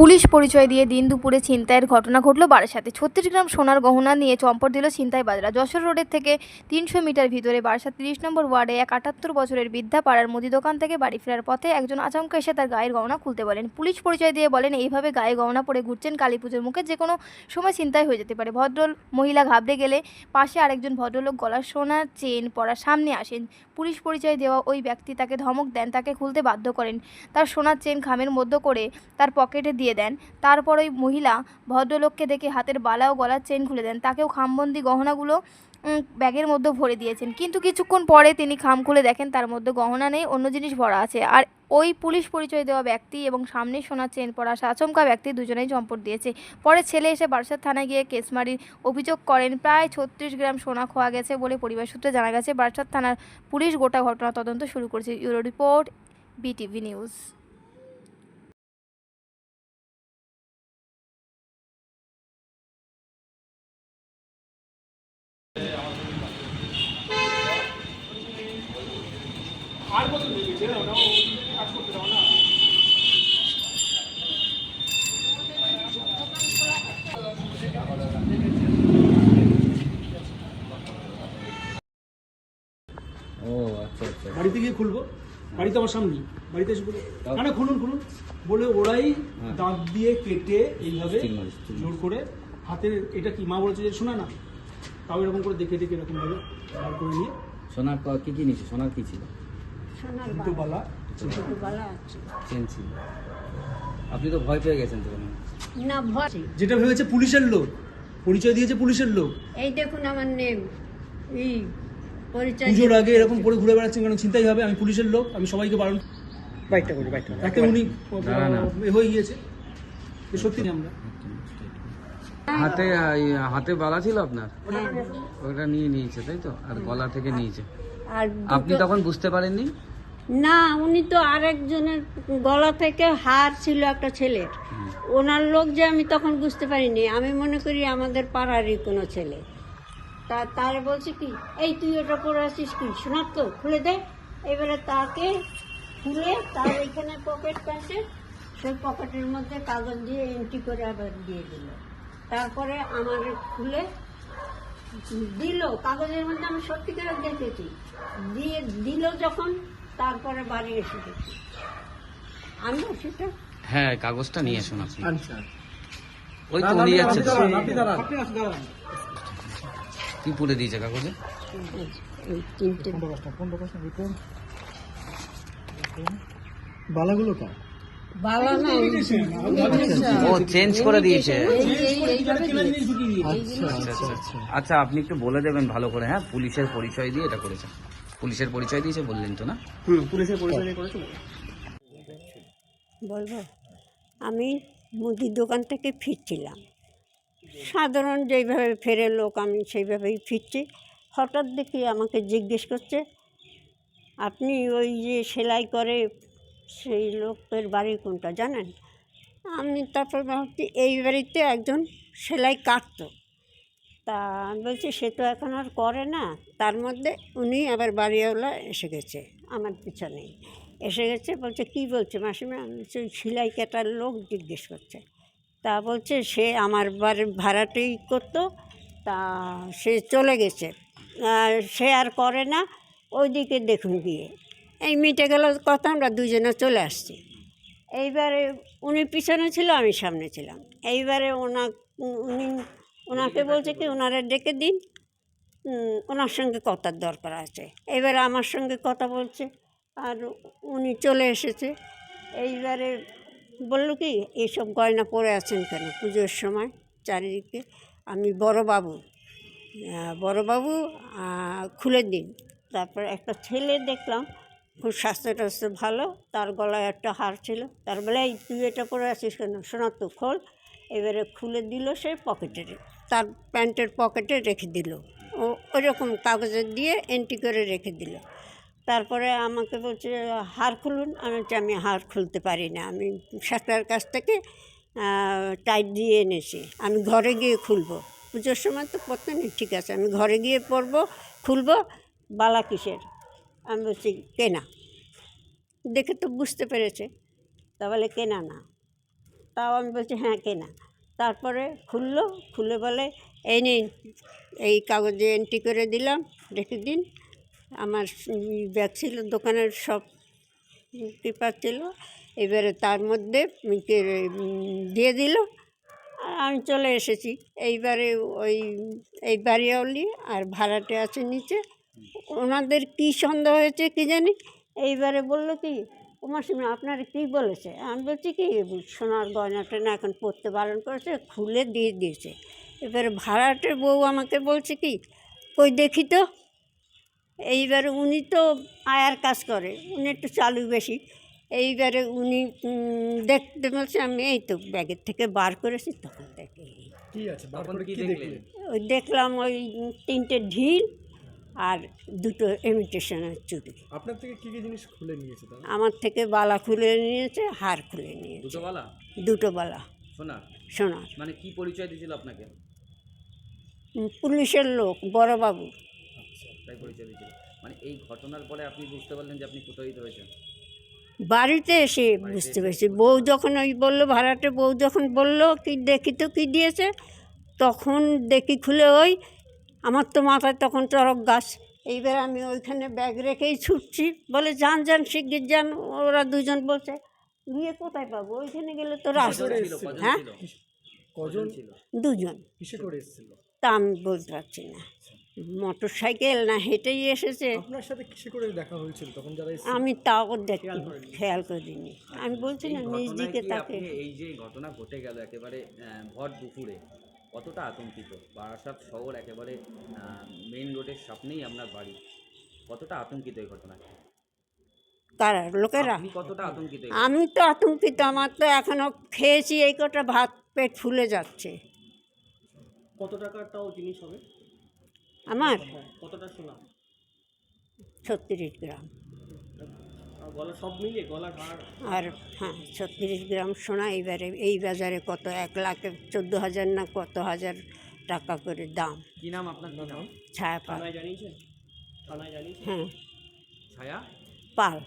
Police পরিচয় দিয়ে দিন দুপুরে ছিনতাইয়ের ঘটনা ঘটল বারাসাতে। ছত্রিশ গ্রাম সোনার গহনা নিয়ে চম্পট দিল ছিনতাইবাজরা। যশোর রোডের থেকে তিনশো মিটার ভিতরে বারাসাত তিরিশ নম্বর ওয়ার্ডে এক আটাত্তর বছরের বৃদ্ধা পাড়ার মুদি দোকান থেকে বাড়ি ফেরার পথে একজন আচমকা এসে তার গায়ের গহনা খুলতে বলেন। পুলিশ পরিচয় দিয়ে বলেন, এইভাবে গায়ে গহনা পরে ঘুরছেন কালী পুজোর মুখে যে কোনো সময় ছিনতাই হয়ে যেতে পারে। ভদ্র মহিলা ঘাবড়ে গেলে পাশে আরেকজন ভদ্রলোক গলার সোনার চেন পরা সামনে আসেন। পুলিশ পরিচয় দেওয়া ওই ব্যক্তি তাকে ধমক দেন, তাকে খুলতে বাধ্য করেন। তার সোনার চেন খামের মধ্য করে তার পকেটে দিয়ে দেন। তারপর ওই মহিলা ভদ্রলোককে দেখে হাতের বালা ও গলার চেন খুলে দেন। তাকেও খামবন্দি গহনাগুলো ব্যাগের মধ্যে ভরে দিয়েছেন। কিন্তু কিছুক্ষণ পরে তিনি খাম খুলে দেখেন তার মধ্যে গহনা নেই, অন্য জিনিস ভরা আছে। আর ওই পুলিশ পরিচয় দেওয়া ব্যক্তি এবং সামনে সোনার চেন পরা আচমকা ব্যক্তি দুজনেই চম্পট দিয়েছে। পরে ছেলে এসে বারাসাত থানায় গিয়ে কেসমারির অভিযোগ করেন, প্রায় ছত্রিশ গ্রাম সোনা খোয়া গেছে বলে পরিবার সূত্রে জানা গেছে। বারাসাত থানার পুলিশ গোটা ঘটনা তদন্ত শুরু করেছে। Bureau report, BTV news. আর কত গেছে না ওটাও কাজ করতে দাও না? ও আচ্ছা আচ্ছা। বাড়িতে গিয়ে খুলবো? বাড়িতে আমার সামনে। বাড়িতে এসে বলে না খুলুন খুলুন। বলে ওরাই হ্যাঁ। দাঁত দিয়ে কেটে এইভাবে জোর করে হাতের এটা কি মা বলেছে যে শোনা না? তাও এরকম করে দেখে দেখে এরকম ভাবে বার করে নিয়ে। সোনার কি কি নিয়েছে? সোনার কি ছিল? সোনার দুটো বালা? বালা আছে। চেন ছিল। আপনি তো ভয় পেয়ে গেছেন না ভয় যেটা ভেবেছে পুলিশের লোক। পরিচয় দিয়েছে পুলিশের লোক। এই দেখুন আমার নেম এই পরিচয় পুজোর আগে এরকম করে ঘুরে বেড়াচ্ছেন কেন? চিন্তাই হবে। আমি পুলিশের লোক। আমি সবাইকে বারণ বাইকটা করি বাইকটা তাকে উনি না, না। হয়ে গিয়েছে। সত্যি আমরা। হাতে হাতে বালা ছিল আপনার? ওটা নিয়ে নিয়েছে তাই তো? আর গলা থেকে নিয়েছে। আপনি তখন বুঝতে পারেননি? না, উনি তো আরেকজনের গলা থেকে হার ছিল একটা ছেলের। ওনার লোক যে আমি তখন বুঝতে পারিনি। আমি মনে করি আমাদের পাড়ারই কোনো ছেলে। তা, তার বলছে কি, এই তুই ওটা পরে আছিস কি? শোনার তো, খুলে দে। এবারে তাকে খুলে তার এখানে পকেট পাশে সেই পকেটের মধ্যে কাগজ দিয়ে এন্ট্রি করে আবার দিয়ে দিল। তারপরে আমার খুলে দিল। কাগজের মধ্যে আমি সত্যিকার দেখেছি। দিয়ে দিল যখন তারপরে বাড়ি এসে দেখি। আমি সেটা হ্যাঁ কাগজটা নিয়ে এসুন আপনি। আচ্ছা। ওই তো উনি যাচ্ছে। আসুন কি পুড়ে দিয়েছে কাগজে? তিনটে বালাগুলো কা বালা না ও চেঞ্জ করে দিয়েছে। আচ্ছা আচ্ছা। আচ্ছা। আচ্ছা আপনি একটু বলে দেবেন ভালো করে হ্যাঁ? পুলিশের পরিচয় দিয়ে এটা করেছে। পুলিশের পরিচয় দিয়েছে বললেন তো না? হুম পুলিশের পরিচয় দিয়ে করেছে বলব আমি মুদির দোকান থেকে ফিরছিলাম। সাধারণ যেইভাবে ফেরে লোক আমি সেইভাবেই ফিরছি। হঠাৎ দেখি আমাকে জিজ্ঞেস করছে আপনি ওই যে সেলাই করে সেই লোকের বাড়ি কোনটা জানেন? আমি তারপর ভাবছি এই বাড়িতে একজন সেলাই কাটতো। তা আমি বলছি, সে তো এখন আর করে না। তার মধ্যে উনি আবার বাড়িওয়ালা এসে গেছে, আমার পিছনেই। এসে গেছে, বলছে, কি বলছে মাসিমা? বলছি, "ওই সেলাই কাটার লোক জিজ্ঞেস করছে। তা বলছে, সে আমার বাড়ির ভাড়াটেই করতো, তা সে চলে গেছে। সে আর করে না, ওইদিকে দেখুন গিয়ে। এই মিটে গেল কথা, আমরা দুজনে চলে আসছি। এইবারে উনি পিছনে ছিল, আমি সামনে ছিলাম। এইবারে ওনা, উনি ওনাকে বলছে কি ওনারা ডেকে দিন। ওনার সঙ্গে কথার দরকার আছে। এবারে আমার সঙ্গে কথা বলছে আর উনি চলে এসেছে। এইবারে বলল কি এইসব গয়না পরে আছেন কেন? পুজোর সময় চারিদিকে আমি বড়বাবু বড়বাবু খুলে দিন। তারপর একটা ছেলে দেখলাম খুব স্বাস্থ্য টাস্থ্য ভালো তার গলায় একটা হার ছিল। তার বলে এই তুই এটা পরে আছিস কেন? শোনা তো খোল। এবারে খুলে দিল সে পকেটে তার প্যান্টের পকেটে রেখে দিল। ও ওইরকম কাগজে দিয়ে এন্ট্রি করে রেখে দিল। তারপরে আমাকে বলছে, হার খুলুন। আমি বলছি, আমি হার খুলতে পারি না। আমি সাঁতার কাছ থেকে টাইট দিয়ে এনেছি। আমি ঘরে গিয়ে খুলবো। পুজোর সময় তো পড়তে নেই, ঠিক আছে। আমি ঘরে গিয়ে পরবো খুলবো, বালা কিসের? আমি বলছি, কেনা। দেখে তো বুঝতে পেরেছে। তা বলে, কেনা না। তাও আমি বলছি হ্যাঁ কেনা। তারপরে খুললো, খুলে বলে, এই নিন এই কাগজে এন্ট্রি করে দিলাম, রেখে দিন। আমার ব্যাগ ছিল, দোকানের সব পেপার ছিল। এবারে তার মধ্যে দিয়ে দিল, আর আমি চলে এসেছি। এইবারে ওই, এই বাড়িওয়ালি আর ভাড়াটে আছে নিচে। ওনাদের কী সন্দেহ হয়েছে কি জানি? এইবারে বলল কি উমা সিংহ আপনার কী বলেছে। আমি বলছি কি সোনার গয়নাটা না এখন পরতে বারণ করেছে খুলে দিয়ে দিয়েছে। এবারে ভাড়াটের বউ আমাকে বলছে কি কই দেখি তো। এইবারে উনি তো আয়ার কাজ করে উনি একটু চালু বেশি। এইবারে উনি দেখতে বলছে আমি এই তো ব্যাগের থেকে বার করেছি তখন দেখি ওই দেখলাম ওই তিনটে ঢিল আর দুটো ইমিটেশনের চুড়ি আপনার থেকে কি কি জিনিস খুলে নিয়েছে তারা? আমার থেকে বালা খুলে নিয়েছে হার খুলে নিয়েছে। দুটো বালা? দুটো বালা। শোনা সোনার। মানে কি পরিচয় দিয়েছিল আপনাকে? পুলিশের লোক বড়বাবু। তাই পরিচয় দিয়েছিল। মানে এই ঘটনার পরে আপনি বুঝতে পারলেন যে আপনি প্রতারিত হয়েছেন বাড়িতে এসে বুঝতে পেরেছি। বউ যখন ওই বলল ভাড়াটে বউ যখন বলল কি দেখি তো কী দিয়েছে? তখন দেখি খুলে ওই আমার তো মাথায় তখন চরক গাছ। এইবার আমি ওইখানে ব্যাগ রেখেই ছুটছি। বলে যান যান শিগগির যান ওরা দুজন বলছে গিয়ে কোথায় পাবো? ওইখানে গেলে তো কজন হ্যাঁ? কজন দুজন। কিসে করে এসেছিল? তা আমি বলতে পারছি না। মোটর সাইকেল না হেঁটেই এসেছে। আপনার সাথে কিসে করে দেখা হয়েছিল তখন যারা আমি তাও দেখি খেয়াল করিনি। আমি বলছি না নিজ দিকে তাকে এই যে ঘটনা ঘটে গেল একেবারে ভর দুপুরে কতটা আতঙ্কিত। বারাসাত শহর একেবারে মেইন রোডের সামনেই আপনার বাড়ি। কতটা আতঙ্কিত এই ঘটনা কারা লোকেরা কতটা আতঙ্কিত আমি তো আতঙ্কিত আমার তো এখনও খেয়েছি এই কটা ভাত পেট ফুলে যাচ্ছে। কত টাকারটাও জিনিস হবে? আমার? হ্যাঁ কতটা শোনা ছত্রিশ গ্রাম। গলা সব মিলিয়ে গলা আর হ্যাঁ ছত্রিশ গ্রাম সোনা এইবারে এই বাজারে কত এক লাখ চোদ্দ হাজার না কত হাজার টাকা করে দাম। কি নাম আপনার? নাম? ছায়া পাল। জানিয়েছেন? হ্যাঁ। ছায়া? পাল।